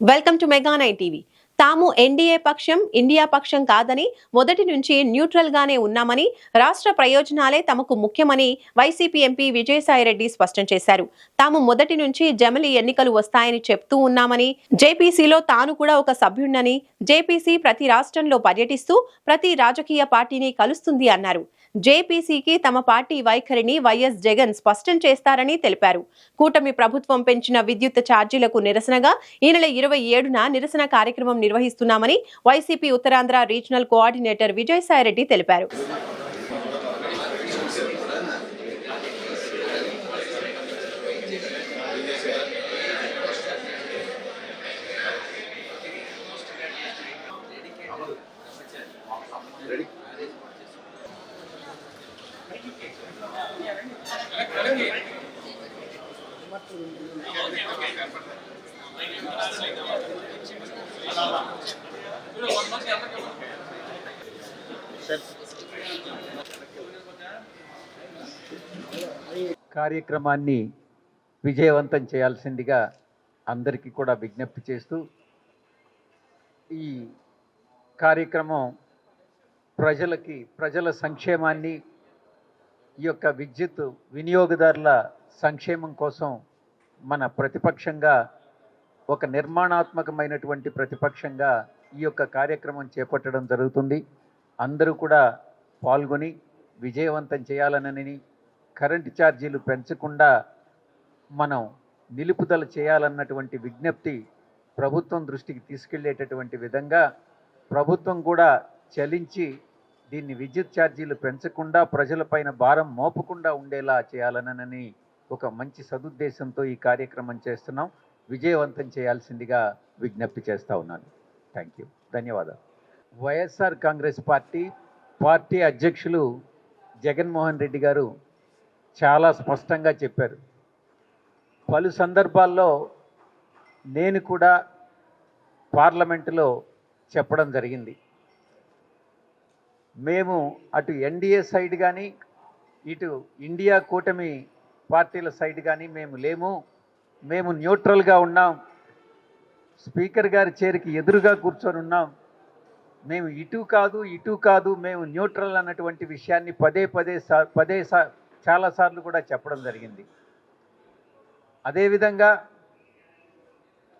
Welcome to mega nine TV తాము NDA పక్షం India పక్షం కాదని మొదటి నుంచి న్యూట్రల్ గానే ఉన్నామని రాష్ట్ర ప్రయోజనాలే తమకు ముఖ్యమని వైసీపీ ఎంపీ విజయసాయిరెడ్డి స్పష్టం చేశారు. తాము మొదటి నుంచి జమిలి ఎన్నికలు వస్తాయని చెప్తూ ఉన్నామని జేపీసీలో తాను కూడా ఒక సభ్యుణ్ణని జేపీసీ ప్రతి రాష్ట్రంలో పర్యటిస్తూ ప్రతి రాజకీయ పార్టీని కలుస్తుంది అన్నారు. జేపీసీకి తమ పార్టీ వైఖరిని వైఎస్ జగన్ స్పష్టం చేస్తారని తెలిపారు. కూటమి ప్రభుత్వం పెంచిన విద్యుత్ ఛార్జీలకు నిరసనగా ఈ నెల ఇరవై ఏడున నిరసన కార్యక్రమం నిర్వహిస్తున్నామని YCP Uttarandhra regional coordinator Vijayasai Reddy తెలిపారు. కార్యక్రమాన్ని విజయవంతం చేయాల్సిందిగా అందరికీ కూడా విజ్ఞప్తి చేస్తూ ఈ కార్యక్రమం ప్రజలకి ప్రజల సంక్షేమాన్ని ఈ యొక్క విద్యుత్ వినియోగదారుల సంక్షేమం కోసం మన ప్రతిపక్షంగా ఒక నిర్మాణాత్మకమైనటువంటి ప్రతిపక్షంగా ఈ యొక్క కార్యక్రమం చేపట్టడం జరుగుతుంది. అందరూ కూడా పాల్గొని విజయవంతం చేయాలనని కరెంటు ఛార్జీలు పెంచకుండా మనం నిలుపుదల చేయాలన్నటువంటి విజ్ఞప్తి ప్రభుత్వం దృష్టికి తీసుకెళ్ళేటటువంటి విధంగా ప్రభుత్వం కూడా చలించి దీన్ని విద్యుత్ ఛార్జీలు పెంచకుండా ప్రజలపైన భారం మోపకుండా ఉండేలా చేయాలనని ఒక మంచి సదుద్దేశంతో ఈ కార్యక్రమం చేస్తున్నాం. విజయవంతం చేయాల్సిందిగా విజ్ఞప్తి చేస్తూ ఉన్నాను. Thank you. ధన్యవాదాలు. వైఎస్ఆర్ కాంగ్రెస్ పార్టీ పార్టీ అధ్యక్షులు జగన్మోహన్ రెడ్డి గారు చాలా స్పష్టంగా చెప్పారు. పలు సందర్భాల్లో నేను కూడా పార్లమెంటులో చెప్పడం జరిగింది. మేము అటు ఎన్డీఏ సైడ్ కానీ ఇటు ఇండియా కూటమి పార్టీల సైడ్ కానీ మేము లేము. మేము న్యూట్రల్గా ఉన్నాం. స్పీకర్ గారి చేరికి ఎదురుగా కూర్చొని ఉన్నాం. మేము ఇటు కాదు ఇటు కాదు మేము న్యూట్రల్ అన్నటువంటి విషయాన్ని పదే పదే సా పదే సా చాలాసార్లు కూడా చెప్పడం జరిగింది. అదేవిధంగా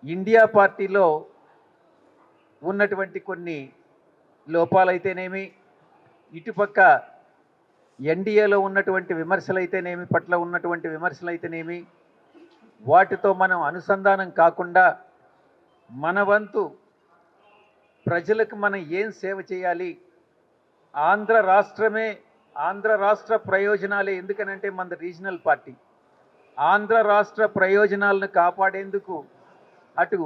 ఇండియా పార్టీలో ఉన్నటువంటి కొన్ని లోపాలైతేనేమి ఇటుపక్క ఎన్డీఏలో ఉన్నటువంటి విమర్శలైతేనేమి పట్ల ఉన్నటువంటి విమర్శలైతేనేమి వాటితో మనం అనుసంధానం కాకుండా మన వంతు ప్రజలకు మనం ఏం సేవ చేయాలి? ఆంధ్ర రాష్ట్రమే ఆంధ్ర రాష్ట్ర ప్రయోజనాలే ఎందుకనంటే మన రీజనల్ పార్టీ. ఆంధ్ర రాష్ట్ర ప్రయోజనాలను కాపాడేందుకు అటు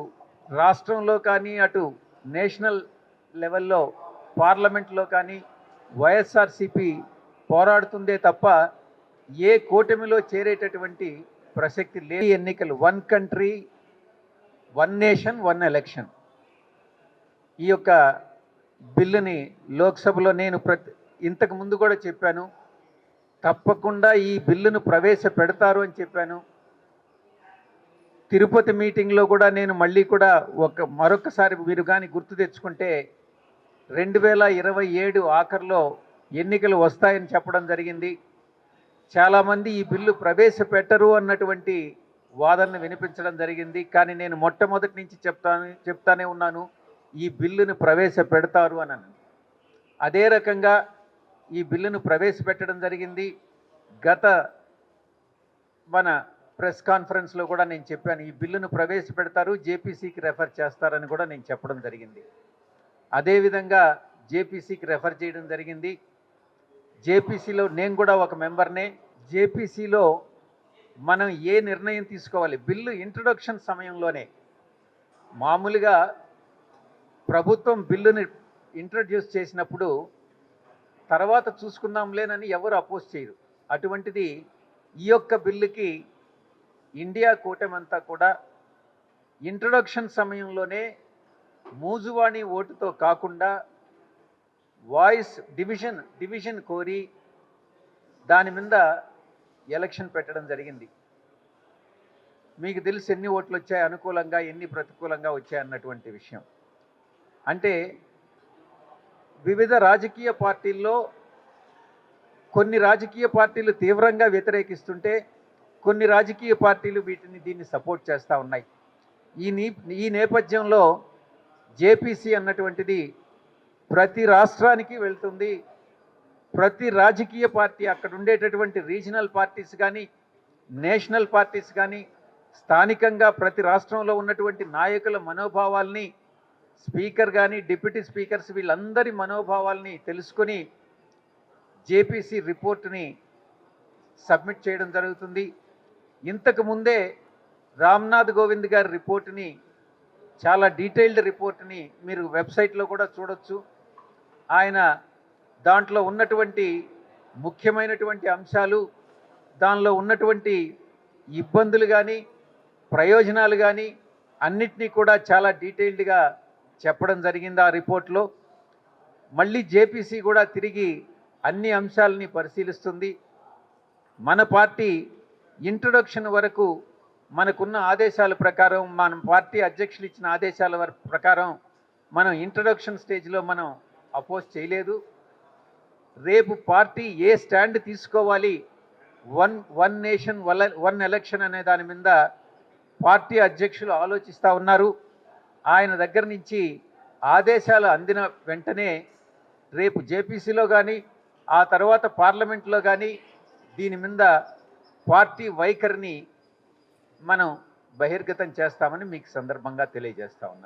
రాష్ట్రంలో కానీ అటు నేషనల్ లెవెల్లో పార్లమెంట్లో కానీ వైఎస్ఆర్సిపి పోరాడుతుందే తప్ప ఏ కూటమిలో చేరేటటువంటి ప్రసక్తి లేని ఎన్నికలు. One country one nation one election. ఈ యొక్క బిల్లుని లోక్సభలో నేను ప్రతి ఇంతకు ముందు కూడా చెప్పాను. తప్పకుండా ఈ బిల్లును ప్రవేశపెడతారు అని చెప్పాను. తిరుపతి మీటింగ్లో కూడా నేను మళ్ళీ కూడా ఒక మరొకసారి మీరు కానీ గుర్తు తెచ్చుకుంటే రెండు వేల ఇరవై ఏడు ఆఖరిలో ఎన్నికలు వస్తాయని చెప్పడం జరిగింది. చాలామంది ఈ బిల్లు ప్రవేశపెట్టరు అన్నటువంటి వాదనను వినిపించడం జరిగింది. కానీ నేను మొట్టమొదటి నుంచి చెప్తాను చెప్తానే ఉన్నాను. ఈ బిల్లును ప్రవేశపెడతారు అని అదే రకంగా ఈ బిల్లును ప్రవేశపెట్టడం జరిగింది. గత మన ప్రెస్ కాన్ఫరెన్స్లో కూడా నేను చెప్పాను ఈ బిల్లును ప్రవేశపెడతారు జేపీసీకి రెఫర్ చేస్తారని కూడా నేను చెప్పడం జరిగింది. అదేవిధంగా జేపీసీకి రెఫర్ చేయడం జరిగింది. జేపీసీలో నేను కూడా ఒక మెంబర్నే జేపీసీలో మనం ఏ నిర్ణయం తీసుకోవాలి? బిల్లు ఇంట్రొడక్షన్ సమయంలోనే. మామూలుగా ప్రభుత్వం బిల్లుని ఇంట్రడ్యూస్ చేసినప్పుడు తర్వాత చూసుకుందాంలేనని ఎవరు అపోజ్ చేయరు. అటువంటిది ఈ యొక్క బిల్లుకి ఇండియా కూటమంతా కూడా ఇంట్రొడక్షన్ సమయంలోనే మూజువాణి ఓటుతో కాకుండా వాయిస్ డివిజన్ డివిజన్ కోరి దాని మీద ఎలక్షన్ పెట్టడం జరిగింది. మీకు తెలిసి ఎన్ని ఓట్లు వచ్చాయి అనుకూలంగా ఎన్ని ప్రతికూలంగా వచ్చాయి అన్నటువంటి విషయం. అంటే వివిధ రాజకీయ పార్టీల్లో కొన్ని రాజకీయ పార్టీలు తీవ్రంగా వ్యతిరేకిస్తుంటే కొన్ని రాజకీయ పార్టీలు వీటిని దీన్ని సపోర్ట్ చేస్తూ ఉన్నాయి. ఈ నీ ఈ నేపథ్యంలో జేపీసీ అన్నటువంటిది ప్రతి రాష్ట్రానికి వెళ్తుంది. ప్రతి రాజకీయ పార్టీ అక్కడ ఉండేటటువంటి రీజనల్ పార్టీస్ కానీ నేషనల్ పార్టీస్ కానీ స్థానికంగా ప్రతి రాష్ట్రంలో ఉన్నటువంటి నాయకుల మనోభావాల్ని స్పీకర్ కానీ డిప్యూటీ స్పీకర్స్ వీళ్ళందరి మనోభావాల్ని తెలుసుకొని జేపీసీ రిపోర్ట్ని సబ్మిట్ చేయడం జరుగుతుంది. ఇంతకు ముందే రామ్నాథ్ కోవింద్ గారి రిపోర్ట్ని చాలా డీటెయిల్డ్ రిపోర్ట్ని మీరు వెబ్సైట్లో కూడా చూడొచ్చు. ఆయన దాంట్లో ఉన్నటువంటి ముఖ్యమైనటువంటి అంశాలు దానిలో ఉన్నటువంటి ఇబ్బందులు కానీ ప్రయోజనాలు కానీ అన్నిటినీ కూడా చాలా డీటెయిల్డ్గా చెప్పడం జరిగింది ఆ రిపోర్ట్లో? మళ్ళీ జేపీసీ కూడా తిరిగి అన్ని అంశాలని పరిశీలిస్తుంది. మన పార్టీ ఇంట్రొడక్షన్ వరకు మనకున్న ఆదేశాల ప్రకారం మన పార్టీ అధ్యక్షులు ఇచ్చిన ఆదేశాల ప్రకారం మనం ఇంట్రొడక్షన్ స్టేజ్లో మనం అపోజ్ చేయలేదు. రేపు పార్టీ ఏ స్టాండ్ తీసుకోవాలి? One one nation one election అనే దాని మీద పార్టీ అధ్యక్షులు ఆలోచిస్తూ ఉన్నారు. ఆయన దగ్గర నుంచి ఆదేశాలు అందిన వెంటనే రేపు జేపీసీలో కానీ ఆ తర్వాత పార్లమెంట్లో కానీ దీని మీద పార్టీ వైఖరిని మనం బహిర్గతం చేస్తామని మీకు సందర్భంగా తెలియజేస్తా ఉన్నాను